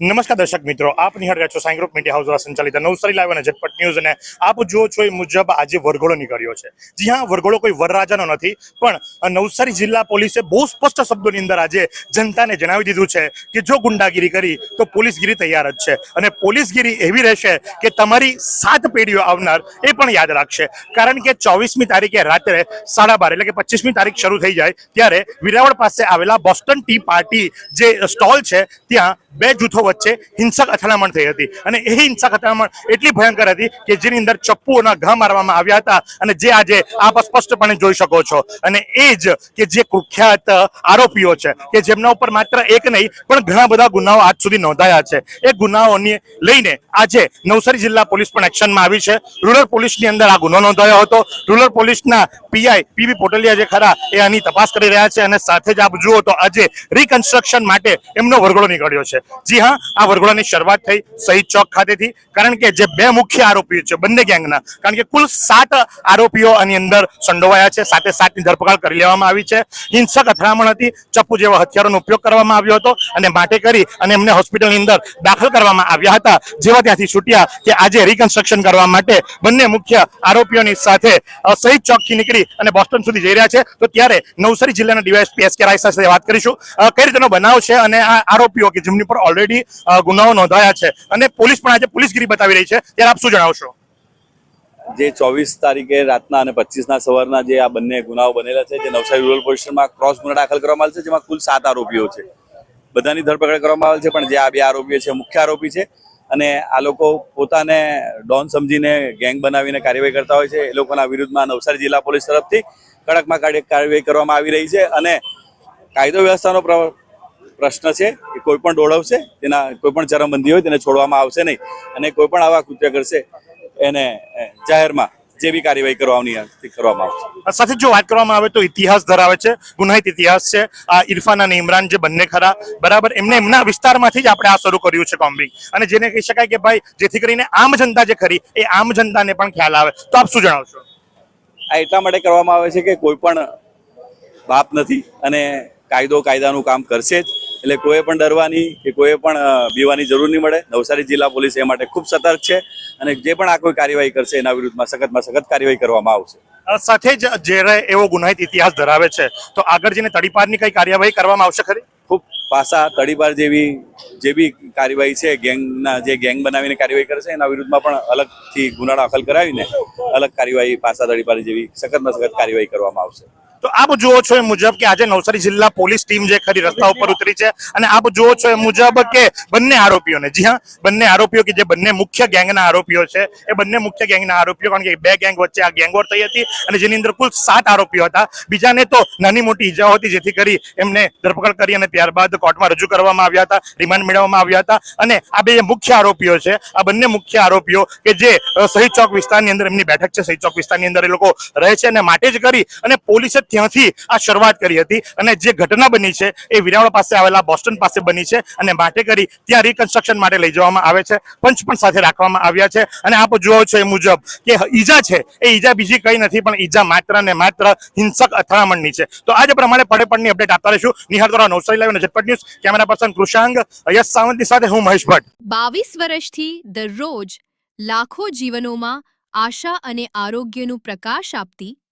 નમસ્કાર દર્શક મિત્રો, આપ નિહાળ છો સાઈ ગ્રુપ મીડિયા હાઉસ દ્વારા સંચાલિત નવસારી લાઈવ અને ઝટપટ ન્યૂઝ અને આપ જુઓ છો એ મુજબ આજે વરઘોડો નીકળ્યો છે. જી હા, વરઘોડો કોઈ વરરાજાનો નથી, પણ નવસારી જિલ્લા પોલીસે બહુ સ્પષ્ટ શબ્દોની અંદર આજે જનતાને જણાવી દીધું છે કે જો ગુંડાગીરી કરી તો પોલીસગીરી તૈયાર જ છે. અને પોલીસગીરી એવી રહેશે કે તમારી સાત પેઢીઓ આવનાર એ પણ યાદ રાખશે. કારણ કે ચોવીસમી તારીખે રાત્રે સાડા બાર એટલે કે પચીસમી તારીખ શરૂ થઈ જાય ત્યારે વિરાવળ પાસે આવેલા બોસ્ટન ટી પાર્ટી જે સ્ટોલ છે, ત્યાં બે જૂથો વચ્ચે હિંસક અથડામણ થઈ હતી. અને એ હિંસક અથડામણ એટલી ભયંકર હતી કે જેની અંદર ચપ્પુઓના ઘા મારવામાં આવ્યા હતા. અને જે આજે આપ સ્પષ્ટપણે જોઈ શકો છો. અને એ જ કે જે કુખ્યાત આરોપીઓ છે, કે જેમના ઉપર માત્ર એક નહીં, પણ ઘણા બધા ગુનાઓ આજ સુધી નોંધાયા છે. એ ગુનાઓને લઈને આજે નવસારી જિલ્લા પોલીસ પણ એક્શનમાં આવી છે. રૂરલ પોલીસની અંદર આ ગુનો નોંધાયો હતો. રૂરલ પોલીસના પીઆઈ પીવી પોટલિયા જે ખરા, એ આની તપાસ કરી રહ્યા છે. અને સાથે જ આપ જુઓ તો આજે રિકન્સ્ટ્રક્શન માટે એમનો વરઘોડો નીકળ્યો છે. જી હા આ વરઘોડાની શરૂઆત થઈ શહીદ ચોક ખાતેથી. કારણ કે જે બે મુખ્ય આરોપીઓ છે, બંને ગેંગના. કારણ કે કુલ સાત આરોપીઓ આની અંદર સંડોવાયા છે, સાથે સાતની ધરપકડ કરી લેવામાં આવી છે. હિંસક અથડામણ હતી. ચપ્પુ જેવા હથિયારોનો ઉપયોગ કરવામાં આવ્યો હતો અને માટે કરી અને એમને હોસ્પિટલની અંદર દાખલ કરવામાં આવ્યા હતા. જેવા ત્યાંથી છૂટ્યા કે આજે રિકન્સ્ટ્રક્શન કરવા માટે બંને મુખ્ય આરોપીઓની સાથે શહીદ ચોકથી નીકળી અને બોસ્ટન સુધી જઈ રહ્યા છે. તો ત્યારે નવસારી જિલ્લાના ડીવાયએસપી એસ કે રાય સાથે વાત કરીશું. કઈ રીતનો બનાવ છે અને આ આરોપીઓ કે જેમની પર ઓલરેડી ગુનાઓ નોંધાયા છે. અને પોલીસ પણ આજે પોલીસગીરી બતાવી રહી છે. ત્યારે આપ શું જણાવશો? જે ચોવીસ તારીખે રાતના અને પચીસના સવારના જે આ બંને ગુનાઓ બનેલા છે, જે નવસારી રૂરલ પોલીસમાં ક્રોસ ગુના દાખલ કરવામાં આવેલ છે, જેમાં કુલ સાત આરોપીઓ છે. બધાની ધરપકડ કરવામાં આવેલ છે, પણ જે આ બે આરોપીઓ છે મુખ્ય આરોપી છે. અને આ લોકો પોતાને ડોન સમજીને ગેંગ બનાવીને કાર્યવાહી કરતા હોય છે. એ લોકોના વિરુદ્ધમાં નવસારી જિલ્લા પોલીસ તરફથી કડકમાં કાર્ય- કાર્યવાહી કરવામાં આવી રહી છે. અને કાયદો વ્યવસ્થાનો પ્રશ્ન છે કે કોઈ પણ દોડવશે તેના કોઈ પણ ચરમબંધી હોય તેને છોડવામાં આવશે નહીં. અને કોઈ પણ આવા કૃત્ય કરશે એને જાહેરમાં જે બી કાર્યવાહી કરવાની કરવામાં આવશે. સાથે જો વાત કરવામાં આવે તો ઇતિહાસ ધરાવે છે ગુનાહિત ઇતિહાસ છે આ ઇરફાન અને ઇમરાન જે બંને ખરા બરાબર? એમને એમના વિસ્તારમાંથી જ આપણે આ શરૂ કર્યું છે કોમ્બિંગ. અને જેને કહી શકાય કે ભાઈ જેથી કરીને આમ જનતા જે ખરી એ આમ જનતાને પણ ખ્યાલ આવે. તો આપ શું જણાવશો? આ એટલા માટે કરવામાં આવે છે કે કોઈ પણ બાપ નથી અને કાયદો કાયદાનું કામ કરશે જ. એટલે કોઈ પણ ડરવાની કે કોઈ પણ બીવાની જરૂર નહીં મળે. નવસારી જિલ્લા પોલીસ એ માટે ખૂબ સતર્ક છે અને જે પણ આ કોઈ કાર્યવાહી કરશે એના વિરુદ્ધમાં સખતમાં સખત કાર્યવાહી કરવામાં આવશે. સાથે જ જ્યારે એવો ગુનાહિત ઇતિહાસ ધરાવે છે. તો આગળ જઈને તડીપારની કઈ કાર્યવાહી કરવામાં આવશે ખરી? ખૂબ પાસા તડીપાર જેવી જે બી કાર્યવાહી છે ગેંગના જે ગેંગ બનાવીને કાર્યવાહી કરશે એના વિરુદ્ધમાં પણ અલગથી ગુના દાખલ કરાવીને અલગ કાર્યવાહી પાસા તડીપાર જેવી સખતમાં સખત કાર્યવાહી કરવામાં આવશે. તો આપ જુઓ છો એ મુજબ કે આજે નવસારી જિલ્લા પોલીસ ટીમ જે ખરી રસ્તા ઉપર ઉતરી છે અને આપ જુઓ છો એ મુજબ કે બંને આરોપીઓને જી હા બંને આરોપીઓ કે જે બંને મુખ્ય ગેંગના આરોપીઓ છે એ બંને મુખ્ય ગેંગના આરોપીઓ કારણ કે બે ગેંગ વચ્ચે આ ગેંગવોર થઈ હતી અને જેની અંદર કુલ સાત આરોપીઓ હતા. બીજાને તો નાની મોટી ઈજાઓ હતી જેથી કરી એમને ધરપકડ કરી અને ત્યારબાદ કોર્ટમાં રજૂ કરવામાં આવ્યા હતા રિમાન્ડ મેળવવામાં આવ્યા હતા. અને આ બે મુખ્ય આરોપીઓ છે આ બંને મુખ્ય આરોપીઓ કે જે શહીદ ચોક વિસ્તારની અંદર એમની બેઠક છે શહીદ ચોક વિસ્તારની અંદર એ લોકો રહે છે અને માટે જ કરી અને પોલીસે ત્યાંથી આ શરૂઆત કરી હતી અને જે ઘટના બની છે એ વિરાવળ પાસે આવેલા બોસ્ટન પાસે બની છે અને માટે કરી ત્યાં રિકન્સ્ટ્રક્શન માટે લઈ જવામાં આવે છે. પંચ પણ સાથે રાખવામાં આવ્યા છે અને આપ જુઓ છો એ મુજબ કે ઈજા છે એ ઈજા બીજી કંઈ નથી પણ ઈજા માત્ર ને માત્ર હિંસક અથડામણની છે. તો આજે પ્રમાણે પડે પડની અપડેટ આપતા રહીશું. નિહાર દ્વારા નવસારી લાવીને Jhatpat news. Camera person Krishang Yash સાવંતની સાથે હું મહેશ ભટ્ટ. બાવીસ વર્ષથી દરરોજ લાખો જીવનોમાં આશા અને આરોગ્યનું પ્રકાશ આપતી